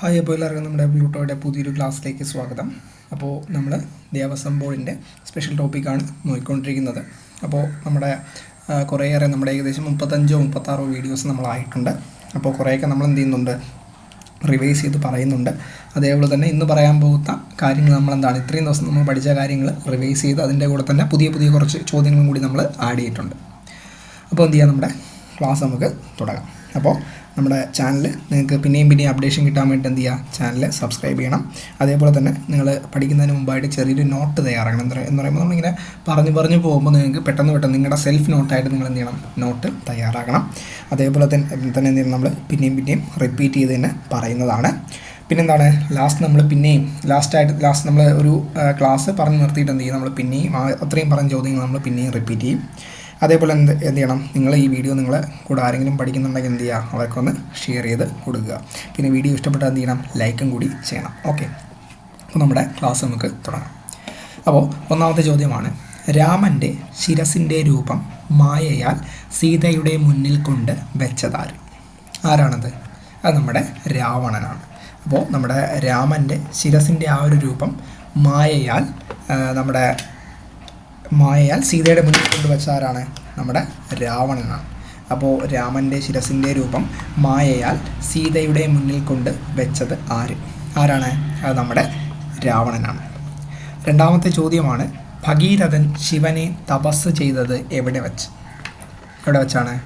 Hi അപ്പോൾ എല്ലാവർക്കും നമ്മുടെ ബ്ലൂട്ടോയുടെ പുതിയൊരു ക്ലാസ്സിലേക്ക് സ്വാഗതം. അപ്പോൾ നമ്മൾ ദേവസ്വം ബോർഡിന്റെ സ്പെഷ്യൽ ടോപ്പിക്കാണ് നോക്കിക്കൊണ്ടിരിക്കുന്നത് അപ്പോൾ നമ്മുടെ കുറേയേറെ നമ്മുടെ ഏകദേശം മുപ്പത്തഞ്ചോ മുപ്പത്താറോ വീഡിയോസ് നമ്മളായിട്ടുണ്ട്. അപ്പോൾ കുറേയൊക്കെ നമ്മൾ എന്ത് ചെയ്യുന്നുണ്ട് റിവൈസ് ചെയ്ത് പറയുന്നുണ്ട്. അതേപോലെ തന്നെ ഇന്ന് പറയാൻ പോകുന്ന കാര്യങ്ങൾ നമ്മൾ എന്താണ് ഇത്രയും ദിവസം നമ്മൾ പഠിച്ച കാര്യങ്ങൾ റിവൈസ് ചെയ്ത് അതിന്റെ കൂടെ തന്നെ പുതിയ പുതിയ കുറച്ച് ചോദ്യങ്ങളും കൂടി നമ്മൾ ആഡ് ചെയ്തിട്ടുണ്ട്. അപ്പോൾ എന്ത് ചെയ്യാം നമ്മുടെ ക്ലാസ് നമുക്ക് തുടങ്ങാം. അപ്പോൾ നമ്മുടെ ചാനൽ നിങ്ങൾക്ക് പിന്നെയും പിന്നെയും അപ്ഡേഷൻ കിട്ടാൻ വേണ്ടി എന്ത് ചെയ്യുക ചാനൽ സബ്സ്ക്രൈബ് ചെയ്യണം. അതേപോലെ തന്നെ നിങ്ങൾ പഠിക്കുന്നതിന് മുമ്പായിട്ട് ചെറിയൊരു നോട്ട് തയ്യാറാക്കണം. എന്ന് പറ- എന്ന് പറയുമ്പോൾ നമ്മളിങ്ങനെ പറഞ്ഞു പറഞ്ഞു പോകുമ്പോൾ നിങ്ങൾക്ക് പെട്ടെന്ന് പെട്ടെന്ന് നിങ്ങളുടെ സെൽഫ് നോട്ടായിട്ട് നിങ്ങൾ എന്ത് ചെയ്യണം? നോട്ട് തയ്യാറാക്കണം. അതേപോലെ തന്നെ തന്നെ എന്ത് ചെയ്യണം? നമ്മൾ പിന്നെയും പിന്നെയും റിപ്പീറ്റ് ചെയ്ത് തന്നെ പറയുന്നതാണ്. പിന്നെന്താണ്? ലാസ്റ്റ് നമ്മൾ പിന്നെയും ലാസ്റ്റായിട്ട് ലാസ്റ്റ് നമ്മൾ ഒരു ക്ലാസ് പറഞ്ഞ് നിർത്തിയിട്ട് എന്ത് ചെയ്യും? നമ്മൾ പിന്നെയും അത്രയും പറഞ്ഞ ചോദ്യങ്ങൾ നമ്മൾ പിന്നെയും റിപ്പീറ്റ് ചെയ്യും. അതേപോലെ എന്ത് എന്ത് ചെയ്യണം? നിങ്ങൾ ഈ വീഡിയോ നിങ്ങൾ കൂടെ ആരെങ്കിലും പഠിക്കുന്നുണ്ടെങ്കിൽ എന്ത് ചെയ്യുക? അവർക്കൊന്ന് ഷെയർ ചെയ്ത് കൊടുക്കുക. പിന്നെ വീഡിയോ ഇഷ്ടപ്പെട്ടാൽ എന്ത് ചെയ്യണം? ലൈക്കും കൂടി ചെയ്യണം. ഓക്കെ അപ്പോൾ നമ്മുടെ ക്ലാസ് നമുക്ക് തുടങ്ങാം. അപ്പോൾ ഒന്നാമത്തെ ചോദ്യമാണ്. രാമന്റെ ശിരസിന്റെ രൂപം മായയാൽ സീതയുടെ മുന്നിൽ കൊണ്ട് വെച്ചതാര്? ആരാണത്? അത് നമ്മുടെ രാവണനാണ്. അപ്പോൾ നമ്മുടെ രാമന്റെ ശിരസിന്റെ ആ ഒരു രൂപം മായയാൽ നമ്മുടെ മായയാൽ സീതയുടെ മുന്നിൽ കൊണ്ടുവച്ച ആരാണ്? നമ്മുടെ രാവണനാണ്. അപ്പോൾ രാമന്റെ ശിരസിന്റെ രൂപം മായയാൽ സീതയുടെ മുന്നിൽ കൊണ്ട് വെച്ചത് ആര്? ആരാണ്? അത് നമ്മുടെ രാവണനാണ്. രണ്ടാമത്തെ ചോദ്യമാണ് ഭഗീരഥൻ ശിവനെ തപസ് ചെയ്തത് എവിടെ വച്ച്? എവിടെ വെച്ചാണ്?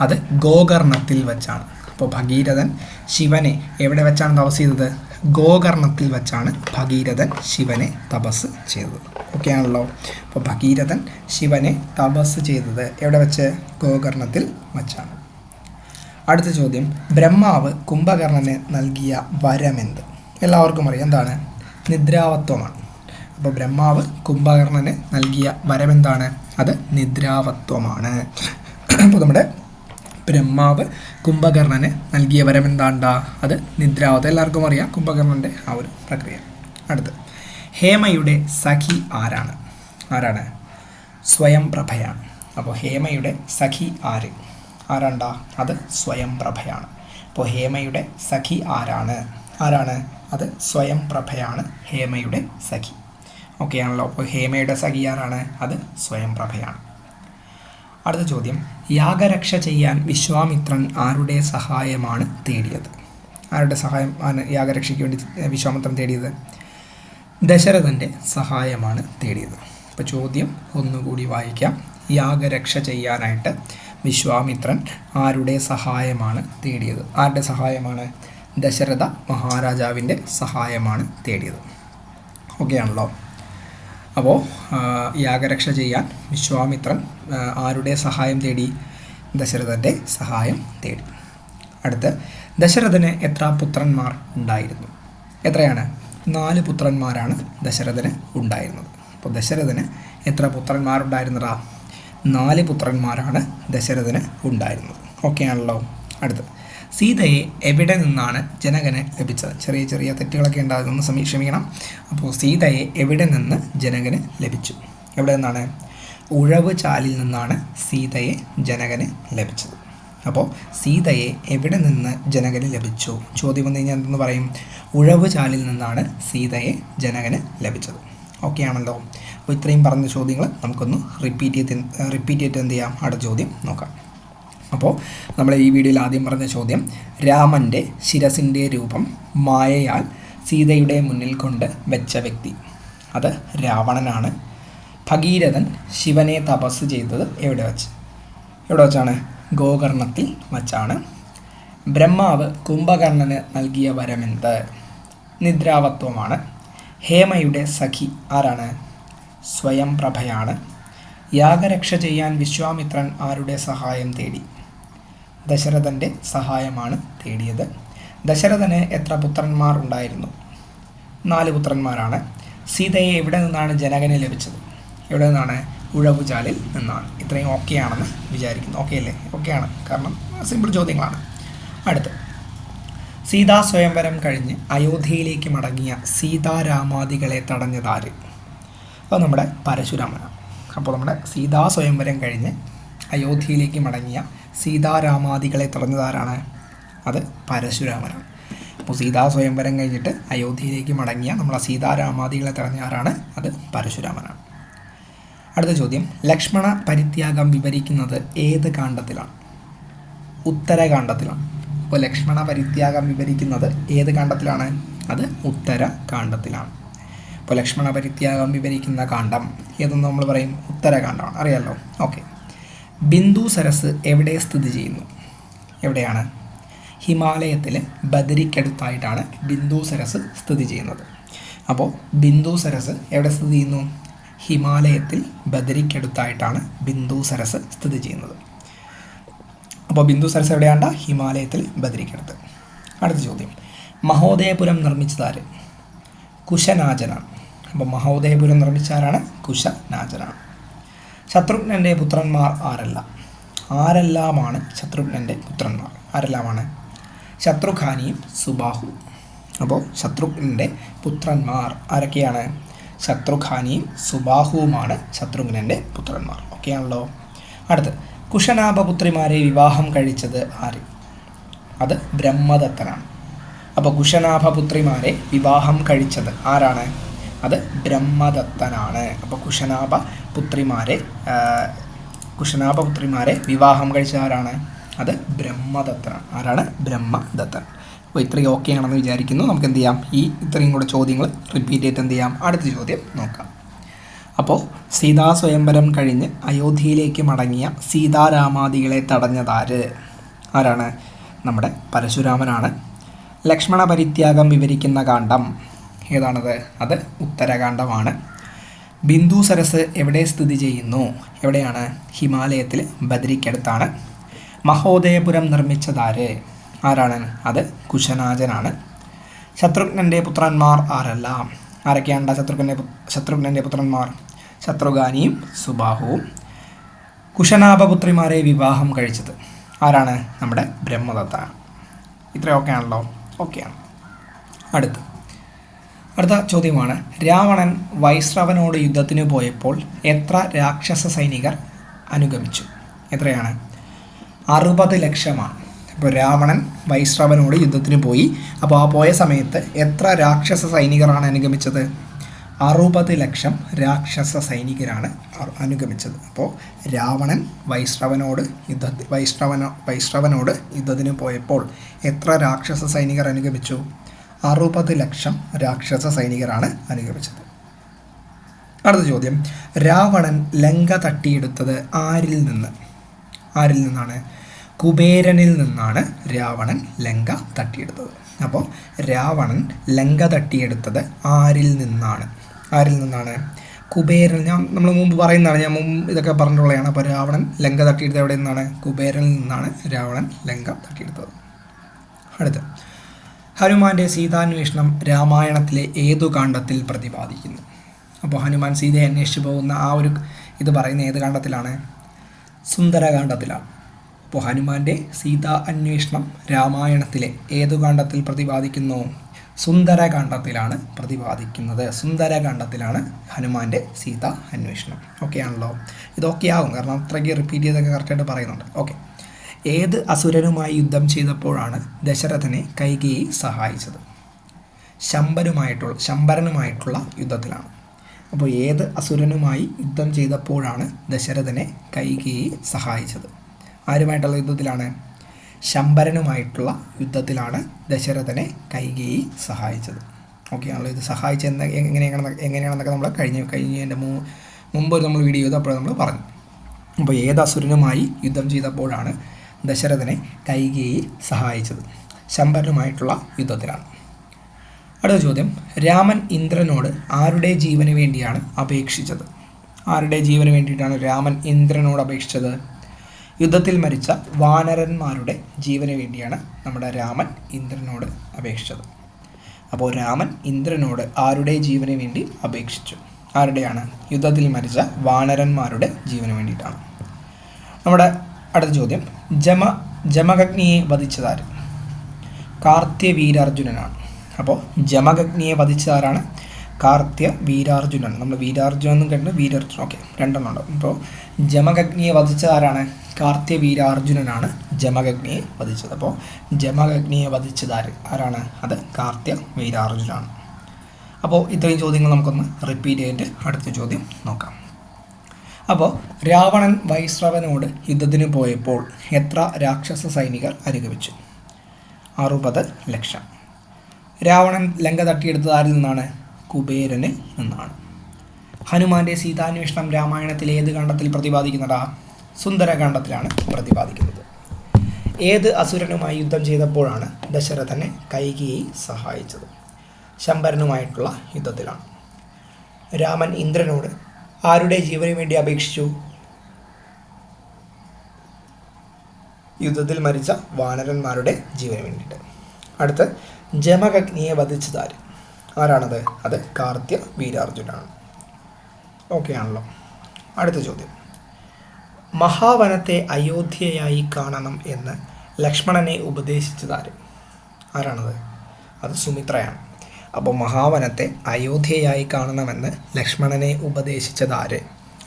അത് ഗോകർണത്തിൽ വെച്ചാണ്. അപ്പോൾ ഭഗീരഥൻ ശിവനെ എവിടെ വെച്ചാണ് തപസ് ചെയ്തത്? ഗോകർണത്തിൽ വെച്ചാണ് ഭഗീരഥൻ ശിവനെ തപസ് ചെയ്തത്. ഓക്കെ ആണല്ലോ. അപ്പോൾ ഭഗീരഥൻ ശിവനെ തപസ് ചെയ്തത് എവിടെ വെച്ച്? ഗോകർണത്തിൽ വച്ചാണ്. അടുത്ത ചോദ്യം. ബ്രഹ്മാവ് കുംഭകർണന് നൽകിയ വരമെന്ത് എല്ലാവർക്കും അറിയാം. എന്താണ്? നിദ്രാവത്വമാണ്. അപ്പോൾ ബ്രഹ്മാവ് കുംഭകർണന് നൽകിയ വരമെന്താണ് അത് നിദ്രാവത്വമാണ്. അപ്പോൾ നമ്മുടെ ബ്രഹ്മാവ് കുംഭകർണന് നൽകിയ വരം എന്താണ്ടാ? അത് നിദ്രാവത. എല്ലാവർക്കും അറിയാം കുംഭകർണന്റെ ആ ഒരു പ്രക്രിയ. അടുത്ത്. ഹേമയുടെ സഖി ആരാണ്? ആരാണ്? സ്വയം പ്രഭയാണ്. അപ്പോൾ ഹേമയുടെ സഖി ആര്? ആരാണ്ടാ? അത് സ്വയം പ്രഭയാണ്. അപ്പോൾ ഹേമയുടെ സഖി ആരാണ്? ആരാണ്? അത് സ്വയം പ്രഭയാണ് ഹേമയുടെ സഖി. ഓക്കെ ആണല്ലോ. അപ്പോൾ ഹേമയുടെ സഖി ആരാണ്? അത് സ്വയം പ്രഭയാണ്. അടുത്ത ചോദ്യം. യാഗരക്ഷ ചെയ്യാൻ വിശ്വാമിത്രൻ ആരുടെ സഹായമാണ് തേടിയത്? ആരുടെ സഹായം ആണ് യാഗരക്ഷയ്ക്ക് വേണ്ടി വിശ്വാമിത്രൻ തേടിയത്? ദശരഥന്റെ സഹായമാണ് തേടിയത്. അപ്പോൾ ചോദ്യം ഒന്നുകൂടി വായിക്കാം. യാഗരക്ഷ ചെയ്യാനായിട്ട് വിശ്വാമിത്രൻ ആരുടെ സഹായമാണ് തേടിയത്? ആരുടെ സഹായമാണ്? ദശരഥ മഹാരാജാവിന്റെ സഹായമാണ് തേടിയത്. ഓക്കെ ആണല്ലോ അപ്പോൾ യാഗരക്ഷ ചെയ്യാൻ വിശ്വാമിത്രൻ ആരുടെ സഹായം തേടി? ദശരഥന്റെ സഹായം തേടി. അടുത്ത് ദശരഥന് എത്ര പുത്രന്മാർ ഉണ്ടായിരുന്നു? എത്രയാണ്? നാല് പുത്രന്മാരാണ് ദശരഥന് ഉണ്ടായിരുന്നത്. അപ്പോൾ ദശരഥന് എത്ര പുത്രന്മാരുണ്ടായിരുന്നതാ നാല് പുത്രന്മാരാണ് ദശരഥന് ഉണ്ടായിരുന്നത്. ഓക്കെ ആണല്ലോ അടുത്ത് സീതയെ എവിടെ നിന്നാണ് ജനകന് ലഭിച്ചത്? ചെറിയ ചെറിയ തെറ്റുകളൊക്കെ ഉണ്ടാകുന്ന സമീ ക്ഷമിക്കണം അപ്പോൾ സീതയെ എവിടെ നിന്ന് ജനകന് ലഭിച്ചു? എവിടെ നിന്നാണ്? ഉഴവ് ചാലിൽ നിന്നാണ് സീതയെ ജനകന് ലഭിച്ചത്. അപ്പോൾ സീതയെ എവിടെ നിന്ന് ജനകന് ലഭിച്ചു? ചോദ്യം വന്നു കഴിഞ്ഞാൽ എന്തെന്ന് പറയും? ഉഴവ് ചാലിൽ നിന്നാണ് സീതയെ ജനകന് ലഭിച്ചത്. ഓക്കെ ആണല്ലോ. അപ്പോൾ ഇത്രയും പറഞ്ഞ ചോദ്യങ്ങൾ നമുക്കൊന്ന് റിപ്പീറ്റ് ചെയ്ത് റിപ്പീറ്റ് ചെയ്തിട്ട് എന്ത് ചെയ്യാം? അടുത്ത ചോദ്യം നോക്കാം. അപ്പോൾ നമ്മൾ ഈ വീഡിയോയിൽ ആദ്യം പറഞ്ഞ ചോദ്യം രാമന്റെ ശിരസിന്റെ രൂപം മായയാൽ സീതയുടെ മുന്നിൽ കൊണ്ട് വെച്ച വ്യക്തി. അത് രാവണനാണ്. ഭഗീരഥൻ ശിവനെ തപസ് ചെയ്തത് എവിടെ വച്ച്? എവിടെ വച്ചാണ്? ഗോകർണത്തിൽ വച്ചാണ്. ബ്രഹ്മാവ് കുംഭകർണന് നൽകിയ വരമെന്ത്? നിദ്രാവത്വമാണ്. ഹേമയുടെ സഖി ആരാണ്? സ്വയം പ്രഭയാണ് യാഗരക്ഷ ചെയ്യാൻ വിശ്വാമിത്രൻ ആരുടെ സഹായം തേടി? ദശരഥന്റെ സഹായമാണ് തേടിയത്. ദശരഥന് എത്ര പുത്രന്മാർ ഉണ്ടായിരുന്നു? നാല് പുത്രന്മാരാണ്. സീതയെ എവിടെ നിന്നാണ് ജനകന് ലഭിച്ചത്? എവിടെ നിന്നാണ് ഉഴവുചാലിൽ നിന്നാണ്? ഇത്രയും ഓക്കെ ആണെന്ന് വിചാരിക്കുന്നു. ഓക്കെ അല്ലേ? ഓക്കെയാണ് കാരണം സിമ്പിൾ ചോദ്യങ്ങളാണ്. അടുത്ത്. സീതാ സ്വയംവരം കഴിഞ്ഞ് അയോധ്യയിലേക്ക് മടങ്ങിയ സീതാരാമാദികളെ തടഞ്ഞതാര് അപ്പോൾ നമ്മുടെ പരശുരാമനാണ്. അപ്പോൾ നമ്മുടെ സീതാ സ്വയംവരം കഴിഞ്ഞ് അയോധ്യയിലേക്ക് മടങ്ങിയ സീതാരാമാദികളെ തടഞ്ഞതാരാണ്? അത് പരശുരാമനാണ്. അപ്പോൾ സീതാ സ്വയംവരം കഴിഞ്ഞിട്ട് അയോധ്യയിലേക്ക് മടങ്ങിയ നമ്മളെ സീതാരാമാദികളെ തടഞ്ഞ ആരാണ്? അത് പരശുരാമനാണ്. അടുത്ത ചോദ്യം. ലക്ഷ്മണ പരിത്യാഗം വിവരിക്കുന്നത് ഏത് കാണ്ഡത്തിലാണ്? ഉത്തരകാണ്ഡത്തിലാണ്. അപ്പോൾ ലക്ഷ്മണ പരിത്യാഗം വിവരിക്കുന്നത് ഏത് കാണ്ഡത്തിലാണ്? അത് ഉത്തര കാണ്ഡത്തിലാണ് അപ്പോൾ ലക്ഷ്മണ പരിത്യാഗം വിവരിക്കുന്ന കാണ്ഡം ഏതെന്ന് നമ്മൾ പറയും? ഉത്തരകാണ്ഡമാണ്. അറിയാമല്ലോ ഓക്കെ. ബിന്ദു സരസ് എവിടെ സ്ഥിതി ചെയ്യുന്നു? എവിടെയാണ്? ഹിമാലയത്തിലെ ബദരിക്കടുത്തായിട്ടാണ് ബിന്ദു സരസ് സ്ഥിതി ചെയ്യുന്നത്. അപ്പോൾ ബിന്ദു സരസ് എവിടെ സ്ഥിതി ചെയ്യുന്നു? ഹിമാലയത്തിൽ ബദരിക്കടുത്തായിട്ടാണ് ബിന്ദു സരസ് സ്ഥിതി ചെയ്യുന്നത്. അപ്പോൾ ബിന്ദു സരസ് എവിടെയാണ്ട? ഹിമാലയത്തിൽ ബദരിക്കടുത്ത്. അടുത്ത ചോദ്യം. മഹോദയപുരം നിർമ്മിച്ചതാര്? കുശനാചനാണ് അപ്പോൾ മഹോദയപുരം നിർമ്മിച്ചാരാണ് കുശനാജനാണ്. ശത്രുഘ്നന്റെ പുത്രന്മാർ ആരല്ല? ആരെല്ലാമാണ് ശത്രുഘ്നന്റെ പുത്രന്മാർ? ആരെല്ലാമാണ്? ശത്രുഘാനിയും സുബാഹു. അപ്പോൾ ശത്രുഘ്നന്റെ പുത്രന്മാർ ആരൊക്കെയാണ്? ശത്രുഘാനിയും സുബാഹുവുമാണ് ശത്രുഘ്നന്റെ പുത്രന്മാർ. ഓക്കെയാണല്ലോ അടുത്ത് കുശനാഭപുത്രിമാരെ വിവാഹം കഴിച്ചത് ആര്? അത് ബ്രഹ്മദത്തനാണ്. അപ്പോൾ കുശനാഭപുത്രിമാരെ വിവാഹം കഴിച്ചത് ആരാണ്? അത് ബ്രഹ്മദത്തനാണ്. അപ്പോൾ കുശനാഭ പുത്രിമാരെ കുശനാഭ പുത്രിമാരെ വിവാഹം കഴിച്ച ആരാണ്? അത് ബ്രഹ്മദത്തനാണ്. ആരാണ്? ബ്രഹ്മദത്തൻ. അപ്പോൾ ഇത്രയും ഓക്കെ ആണെന്ന് വിചാരിക്കുന്നു. നമുക്ക് എന്ത് ചെയ്യാം? ഈ ഇത്രയും കൂടെ ചോദ്യങ്ങൾ റിപ്പീറ്റ് ചെയ്തിട്ട് എന്ത് ചെയ്യാം? അടുത്ത ചോദ്യം നോക്കാം. അപ്പോൾ സീതാ സ്വയംവരം കഴിഞ്ഞ് അയോധ്യയിലേക്ക് മടങ്ങിയ സീതാരാമാദികളെ തടഞ്ഞതാര്? ആരാണ്? നമ്മുടെ പരശുരാമനാണ്. ലക്ഷ്മണ പരിത്യാഗം വിവരിക്കുന്ന കാണ്ഡം. ഏതാണത്? അത് ഉത്തരകാണ്ഡമാണ് ബിന്ദു സരസ് എവിടെ സ്ഥിതി ചെയ്യുന്നു? എവിടെയാണ്? ഹിമാലയത്തിൽ ബദ്രിക്കടുത്താണ്. മഹോദയപുരം നിർമ്മിച്ചതാര്? ആരാണ്? അത് കുശനാജനാണ്. ശത്രുഘ്നന്റെ പുത്രന്മാർ ആരെല്ലാം? ആരൊക്കെയാണ് ശത്രുഘ്നന്റെ ശത്രുഘ്നന്റെ പുത്രന്മാർ? ശത്രുഘാനിയും സുബാഹുവും. കുശനാഭപുത്രിമാരെ വിവാഹം കഴിച്ചത് ആരാണ്? നമ്മുടെ ബ്രഹ്മദത്ത. ഇത്രയൊക്കെ ആണല്ലോ ഓക്കെയാണ്. അടുത്ത്. അടുത്ത ചോദ്യമാണ്. രാവണൻ വൈശ്രവനോട് യുദ്ധത്തിന് പോയപ്പോൾ എത്ര രാക്ഷസ സൈനികർ അനുഗമിച്ചു? എത്രയാണ്? അറുപത് ലക്ഷമാണ്. അപ്പോൾ രാവണൻ വൈശ്രവനോട് യുദ്ധത്തിന് പോയി. അപ്പോൾ ആ പോയ സമയത്ത് എത്ര രാക്ഷസ സൈനികരാണ് അനുഗമിച്ചത്? അറുപത് ലക്ഷം രാക്ഷസ സൈനികരാണ് അനുഗമിച്ചത്. അപ്പോൾ രാവണൻ വൈശ്രവനോട് യുദ്ധ വൈശ്രവനോ വൈശ്രവനോട് യുദ്ധത്തിന് പോയപ്പോൾ എത്ര രാക്ഷസ സൈനികർ അനുഗമിച്ചു? അറുപത് ലക്ഷം രാക്ഷസ സൈനികരാണ് അനുഗമിച്ചത്. അടുത്ത ചോദ്യം. രാവണൻ ലങ്ക തട്ടിയെടുത്തത് ആരിൽ നിന്ന്? ആരിൽ നിന്നാണ്? കുബേരനിൽ നിന്നാണ് രാവണൻ ലങ്ക തട്ടിയെടുത്തത്. അപ്പോൾ രാവണൻ ലങ്ക തട്ടിയെടുത്തത് ആരിൽ നിന്നാണ്? ആരിൽ നിന്നാണ്? കുബേരൻ. ഞാൻ നമ്മൾ മുമ്പ് പറയുന്നതാണ് ഞാൻ മുമ്പ് ഇതൊക്കെ പറഞ്ഞിട്ടുള്ളതാണ്. അപ്പോൾ രാവണൻ ലങ്ക തട്ടിയെടുത്തത് എവിടെ നിന്നാണ് കുബേരനിൽ നിന്നാണ് രാവണൻ ലങ്ക തട്ടിയെടുത്തത്. അടുത്ത. ഹനുമാന്റെ സീതാന്വേഷണം രാമായണത്തിലെ ഏതു കാണ്ഡത്തിൽ പ്രതിപാദിക്കുന്നു? അപ്പോൾ ഹനുമാൻ സീതയെ അന്വേഷിച്ചു പോകുന്ന ആ ഒരു ഇത് പറയുന്ന ഏത് കാണ്ഡത്തിലാണ്? സുന്ദരകാന്ഡത്തിലാണ് അപ്പോൾ ഹനുമാന്റെ സീതാ അന്വേഷണം രാമായണത്തിലെ ഏതു കാണ്ഡത്തിൽ പ്രതിപാദിക്കുന്നു? സുന്ദരകാന്ഡത്തിലാണ് പ്രതിപാദിക്കുന്നത്. സുന്ദരകാന്ഡത്തിലാണ് ഹനുമാന്റെ സീത അന്വേഷണം. ഓക്കെ ആണല്ലോ? ഇതൊക്കെ ആകും കാരണം അത്രയ്ക്ക് റിപ്പീറ്റ് ചെയ്തൊക്കെ കറക്റ്റായിട്ട് പറയുന്നുണ്ട്. ഓക്കെ ഏത് അസുരനുമായി യുദ്ധം ചെയ്തപ്പോഴാണ് ദശരഥനെ കൈകേയി സഹായിച്ചത്? ശമ്പരുമായിട്ടുള്ള ശമ്പരനുമായിട്ടുള്ള യുദ്ധത്തിലാണ്. അപ്പോൾ ഏത് അസുരനുമായി യുദ്ധം ചെയ്തപ്പോഴാണ് ദശരഥനെ കൈകേയി സഹായിച്ചത്? ആരുമായിട്ടുള്ള യുദ്ധത്തിലാണ്? ശമ്പരനുമായിട്ടുള്ള യുദ്ധത്തിലാണ് ദശരഥനെ കൈകേയി സഹായിച്ചത്. ഓക്കെ ആണല്ലോ. ഇത് സഹായിച്ച എന്താ എങ്ങനെയാണെന്ന് എങ്ങനെയാണെന്നൊക്കെ നമ്മൾ കഴിഞ്ഞ കഴിഞ്ഞതിന്റെ മൂ മുമ്പ് നമ്മൾ വീഡിയോ ചെയ്തപ്പോൾ നമ്മൾ പറഞ്ഞു. അപ്പോൾ ഏത് അസുരനുമായി യുദ്ധം ചെയ്തപ്പോഴാണ് ദശരഥനെ കൈകേയി സഹായിച്ചത്. ശമ്പരനുമായിട്ടുള്ള യുദ്ധത്തിലാണ്. അടുത്ത ചോദ്യം. രാമൻ ഇന്ദ്രനോട് ആരുടെ ജീവന് വേണ്ടിയാണ് അപേക്ഷിച്ചത്? ആരുടെ ജീവന് വേണ്ടിയിട്ടാണ് രാമൻ ഇന്ദ്രനോട് അപേക്ഷിച്ചത്? യുദ്ധത്തിൽ മരിച്ച വാനരന്മാരുടെ ജീവന് വേണ്ടിയാണ് നമ്മുടെ രാമൻ ഇന്ദ്രനോട് അപേക്ഷിച്ചത്. അപ്പോൾ രാമൻ ഇന്ദ്രനോട് ആരുടെ ജീവന് വേണ്ടി അപേക്ഷിച്ചു? ആരുടെയാണ്? യുദ്ധത്തിൽ മരിച്ച വാനരന്മാരുടെ ജീവന് വേണ്ടിയിട്ടാണ്. നമ്മുടെ അടുത്ത ചോദ്യം. ജമ ജമകഗ്നിയെ വധിച്ചതാര്? കാർത്യവീരാർജുനനാണ്. അപ്പോൾ ജമകഗ്നിയെ വധിച്ചതാരാണ്? കാർത്തിയ വീരാർജുനൻ നമ്മൾ വീരാർജുനൻ എന്നും കേട്ടിട്ട് വീരാർജുനൻ. ഓക്കെ രണ്ടെണ്ണം ഉണ്ടാവും അപ്പോൾ ജമകഗ്നിയെ വധിച്ചതാരാണ്? കാർത്തിയ വീരാർജുനനാണ് ജമകഗ്നിയെ വധിച്ചത്. അപ്പോൾ ജമകഗ്നിയെ വധിച്ചതാര്? ആരാണ്? അത് കാർത്തിയ വീരാർജുനാണ് അപ്പോൾ ഇത്രയും ചോദ്യങ്ങൾ നമുക്കൊന്ന് റിപ്പീറ്റ് ചെയ്തിട്ട് അടുത്ത ചോദ്യം നോക്കാം. അപ്പോൾ രാവണൻ വൈശ്രവനോട് യുദ്ധത്തിന് പോയപ്പോൾ എത്ര രാക്ഷസ സൈനികർ അനുഗമിച്ചു? അറുപത് ലക്ഷം. രാവണൻ ലങ്ക തട്ടിയെടുത്തത് ആരിൽ നിന്നാണ്? കുബേരന് നിന്നാണ്. ഹനുമാന്റെ സീതാന്വേഷണം രാമായണത്തിൽ ഏത് കാണ്ഡത്തിൽ പ്രതിപാദിക്കുന്നതാ? സുന്ദരകാന്ഡത്തിലാണ് പ്രതിപാദിക്കുന്നത്. ഏത് അസുരനുമായി യുദ്ധം ചെയ്തപ്പോഴാണ് ദശരഥനെ കൈകിയെ സഹായിച്ചത്? ശമ്പരനുമായിട്ടുള്ള യുദ്ധത്തിലാണ്. രാമൻ ഇന്ദ്രനോട് ആരുടെ ജീവന് വേണ്ടി അപേക്ഷിച്ചു? യുദ്ധത്തിൽ മരിച്ച വാനരന്മാരുടെ ജീവന് വേണ്ടിയിട്ട്. അടുത്ത് ജമകഗ്നിയെ വധിച്ചതാര് ആര്? ആരാണത്? അത് കാർത്യ വീരാർജുനാണ്. ഓക്കെ ആണല്ലോ. അടുത്ത ചോദ്യം. മഹാവനത്തെ അയോധ്യയായി കാണണം എന്ന് ലക്ഷ്മണനെ ഉപദേശിച്ചതാര് ആരാണത്? അത് സുമിത്രയാണ്. അപ്പോൾ മഹാവനത്തെ അയോധ്യയായി കാണണമെന്ന് ലക്ഷ്മണനെ ഉപദേശിച്ചത് ആര്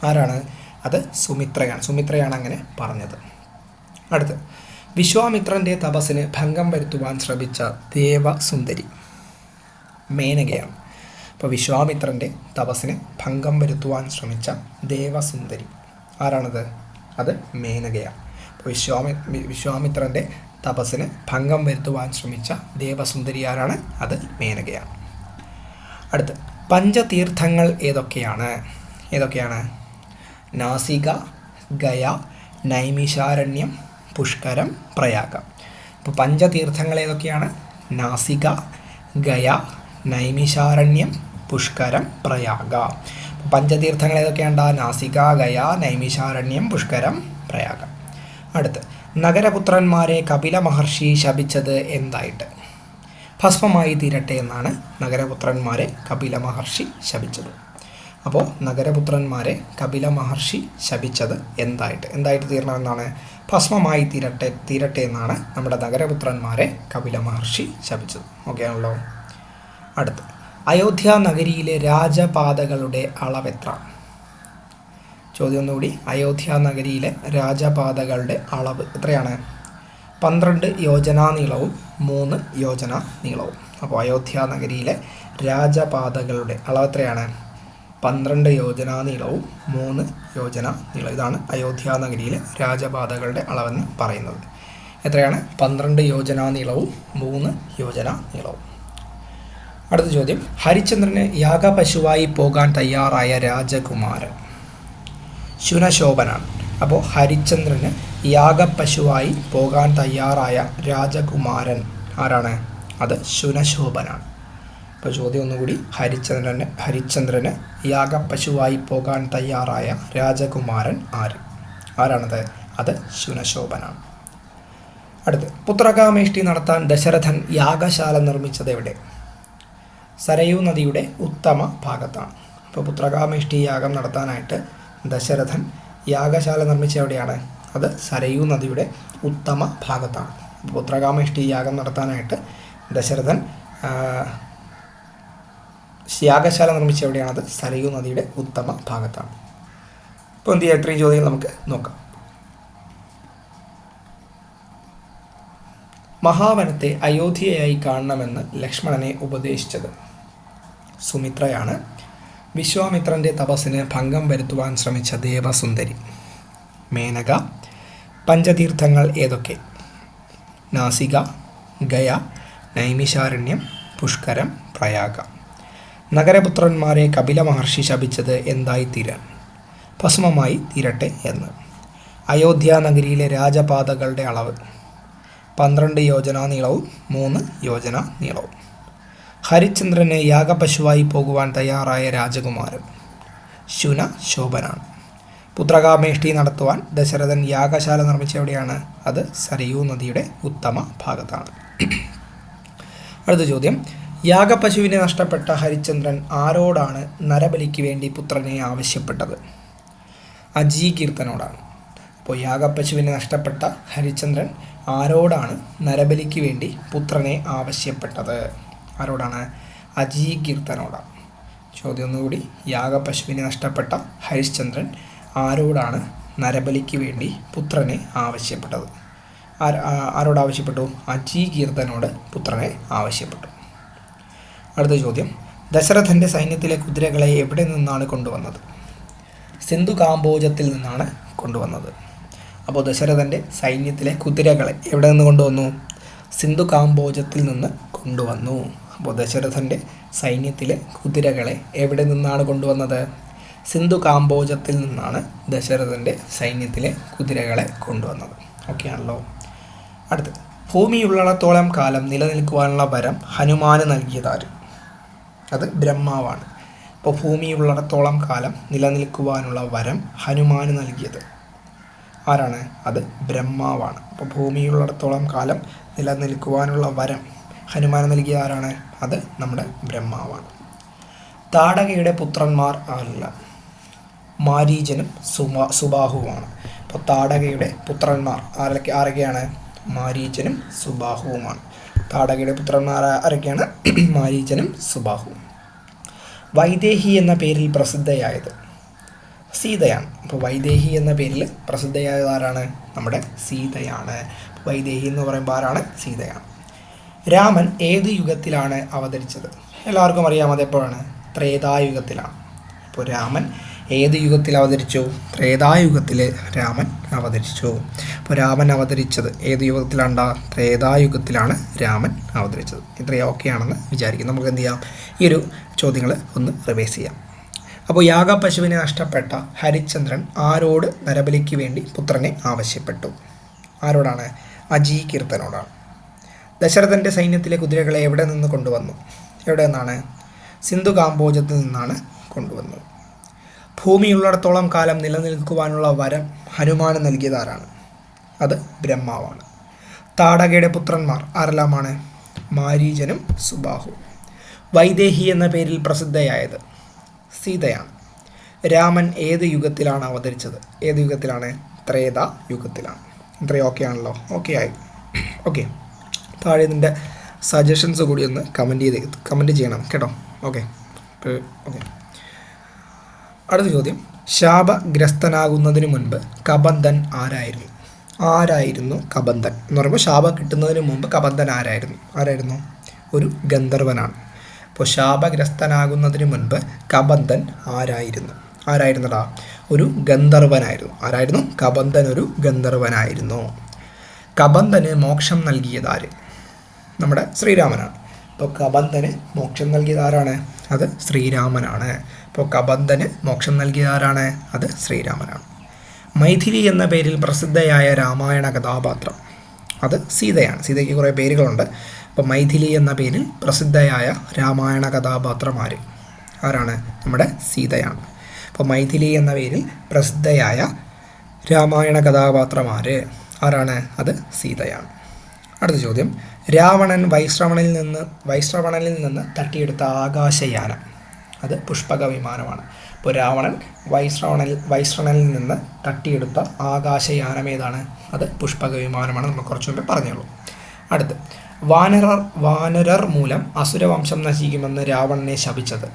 ആരാണ്? അത് സുമിത്രയാണ്. സുമിത്രയാണ് അങ്ങനെ പറഞ്ഞത്. അടുത്ത്. വിശ്വാമിത്രന്റെ തപസ്സിന് ഭംഗം വരുത്തുവാൻ ശ്രമിച്ച ദേവസുന്ദരി മേനകയാണ്. അപ്പോൾ വിശ്വാമിത്രന്റെ തപസ്സിന് ഭംഗം വരുത്തുവാൻ ശ്രമിച്ച ദേവസുന്ദരി ആരാണത്? അത് മേനകയാണ്. അപ്പോൾ വിശ്വാമി വിശ്വാമിത്രന്റെ തപസ്സിന് ഭംഗം വരുത്തുവാൻ ശ്രമിച്ച ദേവസുന്ദരിയാരാണ് അത് മേനകയാണ് അടുത്ത് പഞ്ചതീർത്ഥങ്ങൾ ഏതൊക്കെയാണ്? ഏതൊക്കെയാണ്? നാസിക ഗയ നൈമിഷാരണ്യം പുഷ്കരം പ്രയാഗ. ഇപ്പോൾ പഞ്ചതീർത്ഥങ്ങൾ ഏതൊക്കെയാണ്? നാസിക ഗയ നൈമിഷാരണ്യം പുഷ്കരം പ്രയാഗ. പഞ്ചതീർത്ഥങ്ങൾ ഏതൊക്കെയാണ് നാസിക ഗയ നൈമിഷാരണ്യം പുഷ്കരം പ്രയാഗ. അടുത്ത് നഗരപുത്രന്മാരെ കപില മഹർഷി ശപിച്ചത് എന്തായിട്ട്? ഭസ്മമായി തീരട്ടെ എന്നാണ് നഗരപുത്രന്മാരെ കപില മഹർഷി ശപിച്ചത്. അപ്പോൾ നഗരപുത്രന്മാരെ കപില മഹർഷി ശപിച്ചത് എന്തായിട്ട്? എന്തായിട്ട് തീരണമെന്നാണ് ഭസ്മമായി തീരട്ടെ തീരട്ടെ എന്നാണ് നമ്മുടെ നഗരപുത്രന്മാരെ കപില മഹർഷി ശപിച്ചത്. ഓക്കെ ആണല്ലോ? അടുത്ത്. അയോധ്യ നഗരിയിലെ രാജപാതകളുടെ അളവെത്ര? ചോദ്യം ഒന്നുകൂടി അയോധ്യ നഗരിയിലെ രാജപാതകളുടെ അളവ് എത്രയാണ്? പന്ത്രണ്ട് യോജനാ നീളവും മൂന്ന് യോജന നീളവും. അപ്പോൾ അയോധ്യ നഗരിയിലെ രാജപാതകളുടെ അളവ് എത്രയാണ്? പന്ത്രണ്ട് യോജനാ നീളവും മൂന്ന് യോജന നീളം ഇതാണ് അയോധ്യ നഗരിയിലെ രാജപാതകളുടെ അളവെന്ന് പറയുന്നത്. എത്രയാണ്? പന്ത്രണ്ട് യോജന നീളവും മൂന്ന് യോജന നീളവും. അടുത്ത ചോദ്യം. ഹരിചന്ദ്രന് യാഗപശുവായി പോകാൻ തയ്യാറായ രാജകുമാരൻ. ശുനശോഭനാണ്. അപ്പോൾ ഹരിചന്ദ്രന് യാഗപശുവായി പോകാൻ തയ്യാറായ രാജകുമാരൻ ആരാണ്? അത് ശുനശോഭനാണ്. അപ്പോൾ ചോദ്യം ഒന്നുകൂടി ഹരിചന്ദ്രന് ഹരിചന്ദ്രന് യാഗപശുവായി പോകാൻ തയ്യാറായ രാജകുമാരൻ ആര്? ആരാണത്? അത് ശുനശോഭനാണ്. അടുത്ത് പുത്രകാമേഷ്ടി നടത്താൻ ദശരഥൻ യാഗശാല നിർമ്മിച്ചത് എവിടെ? സരയൂ നദിയുടെ ഉത്തമ ഭാഗത്താണ്. അപ്പോൾ പുത്രകാമേഷ്ടി യാഗം നടത്താനായിട്ട് ദശരഥൻ യാഗശാല നിർമ്മിച്ച എവിടെയാണ്? അത് സരയൂ നദിയുടെ ഉത്തമ ഭാഗത്താണ്. പുത്രകാമേഷ്ടി യാഗം നടത്താനായിട്ട് ദശരഥൻ യാഗശാല നിർമ്മിച്ച എവിടെയാണ്? അത് സരയൂ നദിയുടെ ഉത്തമ ഭാഗത്താണ്. ഇപ്പോൾ എന്ത് ചെയ്യാം? ഇത്രയും ചോദ്യങ്ങൾ നമുക്ക് നോക്കാം. മഹാവനത്തെ അയോധ്യയായി കാണണമെന്ന് ലക്ഷ്മണനെ ഉപദേശിച്ചത് സുമിത്രയാണ്. വിശ്വാമിത്രന്റെ തപസ്സിന് ഭംഗം വരുത്തുവാൻ ശ്രമിച്ച ദേവസുന്ദരി. മേനക പഞ്ചതീർത്ഥങ്ങൾ ഏതൊക്കെ? നാസിക ഗയ നൈമിശാരണ്യം പുഷ്കരം പ്രയാഗ. നഗരപുത്രന്മാരെ കപില മഹർഷി ശപിച്ചത് എന്തായി തീരാൻ ഭസ്മമായി തീരട്ടെ എന്ന്. അയോധ്യ നഗരിയിലെ രാജപാതകളുടെ അളവ്. പന്ത്രണ്ട് യോജന നീളവും മൂന്ന് യോജന നീളവും. ഹരിചന്ദ്രന് യാഗപശുവായി പോകുവാൻ തയ്യാറായ രാജകുമാരൻ ശുന ശോഭനാണ്. പുത്രകാമേഷ്ടി നടത്തുവാൻ ദശരഥൻ യാഗശാല നിർമ്മിച്ച എവിടെയാണ് അത് സരയൂ നദിയുടെ ഉത്തമ ഭാഗത്താണ്. അടുത്ത ചോദ്യം. യാഗപശുവിനെ നഷ്ടപ്പെട്ട ഹരിചന്ദ്രൻ ആരോടാണ് നരബലിക്ക് വേണ്ടി പുത്രനെ ആവശ്യപ്പെട്ടത്? അജീകീർത്തനോടാണ്. അപ്പോൾ യാഗപ്പശുവിനെ നഷ്ടപ്പെട്ട ഹരിചന്ദ്രൻ ആരോടാണ് നരബലിക്ക് വേണ്ടി പുത്രനെ ആവശ്യപ്പെട്ടത്? ആരോടാണ്? അജി കീർത്തനോടാണ് ചോദ്യം ഒന്നുകൂടി യാഗപശുവിനെ നഷ്ടപ്പെട്ട ഹരിശ്ചന്ദ്രൻ ആരോടാണ് നരബലിക്ക് വേണ്ടി പുത്രനെ ആവശ്യപ്പെട്ടത്? ആരോട് ആവശ്യപ്പെട്ടു? അജീകീർത്തനോട് പുത്രനെ ആവശ്യപ്പെട്ടു. അടുത്ത ചോദ്യം. ദശരഥന്റെ സൈന്യത്തിലെ കുതിരകളെ എവിടെ നിന്നാണ് കൊണ്ടുവന്നത്? സിന്ധു കാമ്പോജത്തിൽ നിന്നാണ് കൊണ്ടുവന്നത്. അപ്പോൾ ദശരഥന്റെ സൈന്യത്തിലെ കുതിരകളെ എവിടെ നിന്ന് കൊണ്ടുവന്നു? സിന്ധു കാമ്പോജത്തിൽ നിന്ന് കൊണ്ടുവന്നു. അപ്പോൾ ദശരഥന്റെ സൈന്യത്തിലെ കുതിരകളെ എവിടെ നിന്നാണ് കൊണ്ടുവന്നത്? സിന്ധു കാമ്പോജത്തിൽ നിന്നാണ് ദശരഥന്റെ സൈന്യത്തിലെ കുതിരകളെ കൊണ്ടുവന്നത്. ഓക്കെ ആണല്ലോ. അടുത്ത്. ഭൂമിയുള്ളിടത്തോളം കാലം നിലനിൽക്കുവാനുള്ള വരം ഹനുമാന് നൽകിയതാര്? അത് ബ്രഹ്മാവാണ്. അപ്പോൾ ഭൂമിയുള്ളിടത്തോളം കാലം നിലനിൽക്കുവാനുള്ള വരം ഹനുമാന് നൽകിയത്. ആരാണ്? അത് ബ്രഹ്മാവാണ്. അപ്പോൾ ഭൂമിയുള്ളിടത്തോളം കാലം നിലനിൽക്കുവാനുള്ള വരം ഹനുമാന് നൽകിയ ആരാണ്? അത് നമ്മുടെ ബ്രഹ്മാവാണ്. താടകയുടെ പുത്രന്മാർ ആരല്ല? മാരീചനും സുമാ സുബാഹുവുമാണ്. അപ്പോൾ താടകയുടെ പുത്രന്മാർ ആരൊക്കെ ആരൊക്കെയാണ്? മാരീചനും സുബാഹുവുമാണ്. താടകയുടെ പുത്രന്മാർ ആരൊക്കെയാണ്? മാരീചനും സുബാഹുവും. വൈദേഹി എന്ന പേരിൽ പ്രസിദ്ധയായത് സീതയാണ്. അപ്പോൾ വൈദേഹി എന്ന പേരിൽ പ്രസിദ്ധയായത് ആരാണ്? നമ്മുടെ സീതയാണ്. വൈദേഹി എന്ന് പറയുമ്പോൾ ആരാണ്? സീതയാണ്. രാമൻ ഏത് യുഗത്തിലാണ് അവതരിച്ചത്? എല്ലാവർക്കും അറിയാം അതെപ്പോഴാണ്? ത്രേതായുഗത്തിലാണ് അപ്പോൾ രാമൻ ഏത് യുഗത്തിൽ അവതരിച്ചു? ത്രേതായുഗത്തിൽ രാമൻ അവതരിച്ചു. അപ്പോൾ രാമൻ അവതരിച്ചത് ഏത് യുഗത്തിലാണ്ട? ത്രേതായുഗത്തിലാണ് രാമൻ അവതരിച്ചത്. ഇത്രയും ഓക്കെ ആണെന്ന് വിചാരിക്കും നമുക്ക് എന്ത് ചെയ്യാം? ഈ ഒരു ചോദ്യങ്ങൾ ഒന്ന് റിവൈസ് ചെയ്യാം. അപ്പോൾ യാഗപശുവിനെ നഷ്ടപ്പെട്ട ഹരിചന്ദ്രൻ ആരോട് നരബലിക്ക് വേണ്ടി പുത്രനെ ആവശ്യപ്പെട്ടു? ആരോടാണ്? അജീ കീർത്തനോടാണ് ദശരഥന്റെ സൈന്യത്തിലെ കുതിരകളെ എവിടെ നിന്ന് കൊണ്ടുവന്നു? എവിടെ നിന്നാണ്? സിന്ധു കാമ്പോജത്തിൽ നിന്നാണ് കൊണ്ടുവന്നത്. ഭൂമിയുള്ളിടത്തോളം കാലം നിലനിൽക്കുവാനുള്ള വരം ഹനുമാന് നൽകിയതാരാണ്? അത് ബ്രഹ്മാവാണ്. താടകയുടെ പുത്രന്മാർ ആരെല്ലാമാണ്? മാരീജനും സുബാഹു വൈദേഹി എന്ന പേരിൽ പ്രസിദ്ധയായത് സീതയാണ്. രാമൻ ഏത് യുഗത്തിലാണ് അവതരിച്ചത്? ഏത് യുഗത്തിലാണ്? ത്രേത യുഗത്തിലാണ്. ഇത്രയും ഓക്കെ ആണല്ലോ. ഓക്കെ ആയി. ഓക്കെ താഴെ നിന്റെ സജഷൻസ് കൂടി ഒന്ന് കമന്റ് ചെയ്ത് കമന്റ് ചെയ്യണം കേട്ടോ. ഓക്കെ ഓക്കെ അടുത്ത ചോദ്യം. ശാപഗ്രസ്തനാകുന്നതിന് മുൻപ് കബന്ധൻ ആരായിരുന്നു? ആരായിരുന്നു കബന്ധൻ? എന്ന് പറയുമ്പോൾ ശാപം കിട്ടുന്നതിന് മുമ്പ് കബന്ധൻ ആരായിരുന്നു? ആരായിരുന്നു? ഒരു ഗന്ധർവനാണ്. അപ്പോൾ ശാപഗ്രസ്തനാകുന്നതിന് മുൻപ് കബന്ധൻ ആരായിരുന്നു? ആരായിരുന്നടാ? ഒരു ഗന്ധർവനായിരുന്നു. ആരായിരുന്നു? കബന്ധൻ ഒരു ഗന്ധർവനായിരുന്നു. കബന്ധന് മോക്ഷം നൽകിയതാര് നമ്മുടെ ശ്രീരാമനാണ്. അപ്പോൾ കബന്ധന് മോക്ഷം നൽകിയത് ആരാണ്? അത് ശ്രീരാമനാണ്. അപ്പോൾ കബന്ധന് മോക്ഷം നൽകിയത് ആരാണ്? അത് ശ്രീരാമനാണ്. മൈഥിലി എന്ന പേരിൽ പ്രസിദ്ധയായ രാമായണ കഥാപാത്രം. അത് സീതയാണ്. സീതയ്ക്ക് കുറേ പേരുകളുണ്ട്. അപ്പോൾ മൈഥിലി എന്ന പേരിൽ പ്രസിദ്ധയായ രാമായണ കഥാപാത്രം ആര്? ആരാണ്? നമ്മുടെ സീതയാണ്. അപ്പോൾ മൈഥിലി എന്ന പേരിൽ പ്രസിദ്ധയായ രാമായണ കഥാപാത്രം ആര്? ആരാണ്? അത് സീതയാണ്. അടുത്ത ചോദ്യം. രാവണൻ വൈശ്രവണനിൽ നിന്ന് വൈശ്രവണനിൽ നിന്ന് തട്ടിയെടുത്ത ആകാശയാനം. അത് പുഷ്പക വിമാനമാണ് അപ്പോൾ രാവണൻ വൈശ്രവണൽ വൈശ്രവണനിൽ നിന്ന് തട്ടിയെടുത്ത ആകാശയാനം ഏതാണ് അത് പുഷ്പക വിമാനമാണ് നമ്മൾ കുറച്ച് മുമ്പേ പറഞ്ഞുള്ളൂ. അടുത്ത്. വാനരർ വാനരർ മൂലം അസുരവംശം നശിക്കുമെന്ന് രാവണനെ ശപിച്ചത്.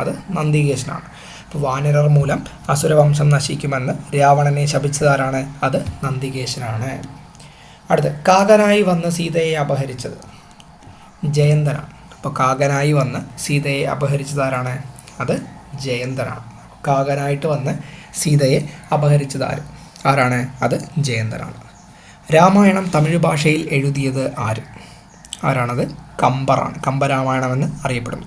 അത് നന്ദികേശനാണ്. അപ്പോൾ വാനരർ മൂലം അസുരവംശം നശിക്കുമെന്ന് രാവണനെ ശപിച്ചതാരാണ് അത് നന്ദികേശനാണ്. അടുത്ത് കാകനായി വന്ന് സീതയെ അപഹരിച്ചത്. ജയന്തനാണ്. അപ്പോൾ കാകനായി വന്ന് സീതയെ അപഹരിച്ചതാരാണ് അത് ജയന്തനാണ്. കാകനായിട്ട് വന്ന് സീതയെ അപഹരിച്ചതാര് ആരാണ്? അത് ജയന്തനാണ്. രാമായണം തമിഴ് ഭാഷയിൽ എഴുതിയത് ആര്? ആരാണത്? കമ്പറാണ്. കമ്പരാമായണം എന്ന് അറിയപ്പെടുന്നു.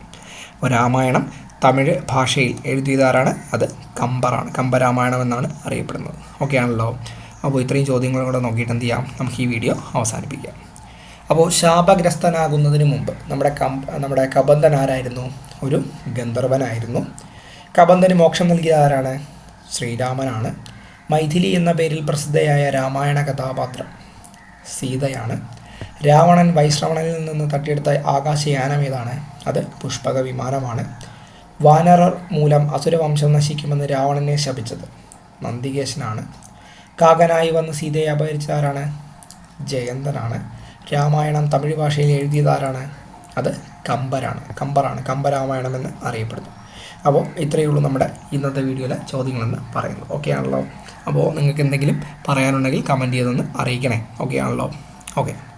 അപ്പോൾ രാമായണം തമിഴ് ഭാഷയിൽ എഴുതിയതാരാണ് അത് കമ്പറാണ്. കമ്പരാമായണം എന്നാണ് അറിയപ്പെടുന്നത്. ഓക്കെ ആണല്ലോ അപ്പോൾ ഇത്രയും ചോദ്യങ്ങളും കൂടെ നോക്കിയിട്ട് എന്ത് ചെയ്യാം? നമുക്ക് ഈ വീഡിയോ അവസാനിപ്പിക്കാം. അപ്പോൾ ശാപഗ്രസ്തനാകുന്നതിന് മുമ്പ് നമ്മുടെ കം നമ്മുടെ കബന്ധൻ ആരായിരുന്നു? ഒരു ഗന്ധർവനായിരുന്നു. കബന്ധന് മോക്ഷം നൽകിയ ആരാണ്? ശ്രീരാമനാണ്. മൈഥിലി എന്ന പേരിൽ പ്രസിദ്ധയായ രാമായണ കഥാപാത്രം സീതയാണ്. രാവണൻ വൈശ്രവണനിൽ നിന്ന് തട്ടിയെടുത്ത ആകാശയാനം ഏതാണ്? അത് പുഷ്പക വിമാനമാണ് വാനറർ മൂലം അസുരവംശം നശിക്കുമെന്ന് രാവണനെ ശപിച്ചത് നന്ദികേശനാണ്. കാകനായി വന്ന് സീതയെ അപഹരിച്ച ആരാണ് ജയന്തനാണ്. രാമായണം തമിഴ് ഭാഷയിൽ എഴുതിയതാരാണ്? അത് കമ്പരാണ്. കമ്പറാണ്. കമ്പരാമായണം എന്ന് അറിയപ്പെടുന്നു. അപ്പോൾ ഇത്രയേ ഉള്ളൂ നമ്മുടെ ഇന്നത്തെ വീഡിയോയിലെ ചോദ്യങ്ങളെന്ന് പറയുന്നത്. ഓക്കെ ആണല്ലോ? അപ്പോൾ നിങ്ങൾക്ക് എന്തെങ്കിലും പറയാനുണ്ടെങ്കിൽ കമന്റ് ചെയ്തൊന്ന് അറിയിക്കണേ. ഓക്കെ ആണല്ലോ? ഓക്കെ